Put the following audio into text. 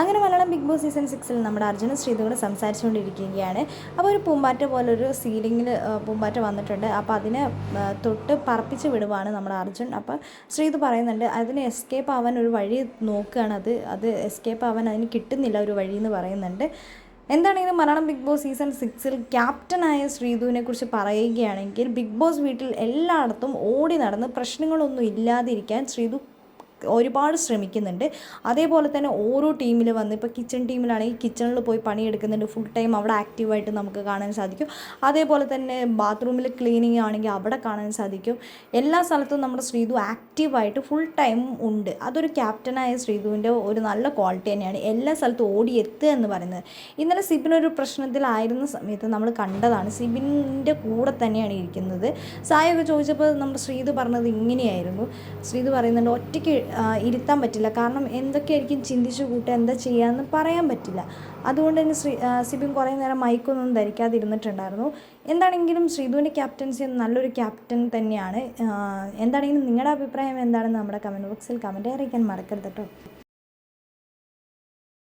അങ്ങനെ Malayalam big boss season സിക്സിൽ നമ്മുടെ അർജുന ശ്രീധോട് സംസാരിച്ചുകൊണ്ടിരിക്കുകയാണ്. അപ്പോൾ ഒരു പൂമ്പാറ്റ പോലൊരു സീലിങ്ങിൽ പൂമ്പാറ്റ വന്നിട്ടുണ്ട്. അപ്പോൾ അതിനെ തൊട്ട് പറപ്പിച്ച് വിടുവാണ് നമ്മുടെ അർജുൻ. അപ്പോൾ ശ്രീധു പറയുന്നുണ്ട് അതിന് എസ്കേപ്പ് ആവാൻ ഒരു വഴി നോക്കുകയാണ് അത്. അത് എസ്കേപ്പ് ആവാൻ അതിന് കിട്ടുന്നില്ല ഒരു വഴി എന്ന് പറയുന്നുണ്ട്. എന്താണെങ്കിലും മലയാളം ബിഗ് ബോസ് സീസൺ സിക്സിൽ ക്യാപ്റ്റനായ ശ്രീധുവിനെ കുറിച്ച് പറയുകയാണെങ്കിൽ ബിഗ് ബോസ് വീട്ടിൽ എല്ലായിടത്തും ഓടി നടന്ന് പ്രശ്നങ്ങളൊന്നും ഇല്ലാതിരിക്കാൻ ശ്രീധു ഒരുപാട് ശ്രമിക്കുന്നുണ്ട്. അതേപോലെ തന്നെ ഓരോ ടീമിൽ വന്ന് ഇപ്പോൾ കിച്ചൺ ടീമിലാണെങ്കിൽ കിച്ചണിൽ പോയി പണിയെടുക്കുന്നുണ്ട്. ഫുൾ ടൈം അവിടെ ആക്റ്റീവായിട്ട് നമുക്ക് കാണാൻ സാധിക്കും. അതേപോലെ തന്നെ ബാത്റൂമിൽ ക്ലീനിങ് ആണെങ്കിൽ അവിടെ കാണാൻ സാധിക്കും. എല്ലാ സ്ഥലത്തും നമ്മുടെ ശ്രീധു ആക്റ്റീവായിട്ട് ഫുൾ ടൈം ഉണ്ട്. അതൊരു ക്യാപ്റ്റനായ ശ്രീധുവിന്റെ ഒരു നല്ല ക്വാളിറ്റി തന്നെയാണ്. എല്ലാ സ്ഥലത്തും ഓടി എത്തുക എന്ന് പറയുന്നത്. ഇന്നലെ സിബിനൊരു പ്രശ്നത്തിലായിരുന്ന സമയത്ത് നമ്മൾ കണ്ടതാണ്. സിബിന്റെ കൂടെ തന്നെയാണ് ഇരിക്കുന്നത്. സായൊക്കെ ചോദിച്ചപ്പോൾ നമ്മുടെ ശ്രീധു പറഞ്ഞത് ഇങ്ങനെയായിരുന്നു. ശ്രീധു പറയുന്നുണ്ട് ഒറ്റയ്ക്ക് ഇരുത്താൻ പറ്റില്ല. കാരണം എന്തൊക്കെയായിരിക്കും ചിന്തിച്ചു കൂട്ടുക എന്താ ചെയ്യാമെന്ന് പറയാൻ പറ്റില്ല. അതുകൊണ്ട് തന്നെ ശ്രീ സിബിൻ കുറേ നേരം മൈക്കൊന്നും ധരിക്കാതിരുന്നിട്ടുണ്ടായിരുന്നു. എന്താണെങ്കിലും ശ്രീധുവിന്റെ ക്യാപ്റ്റൻസി നല്ലൊരു ക്യാപ്റ്റൻ തന്നെയാണ്. എന്താണെങ്കിലും നിങ്ങളുടെ അഭിപ്രായം എന്താണെന്ന് നമ്മുടെ കമന്റ് ബോക്സിൽ കമന്റ് അറിയിക്കാൻ മറക്കരുത് കേട്ടോ.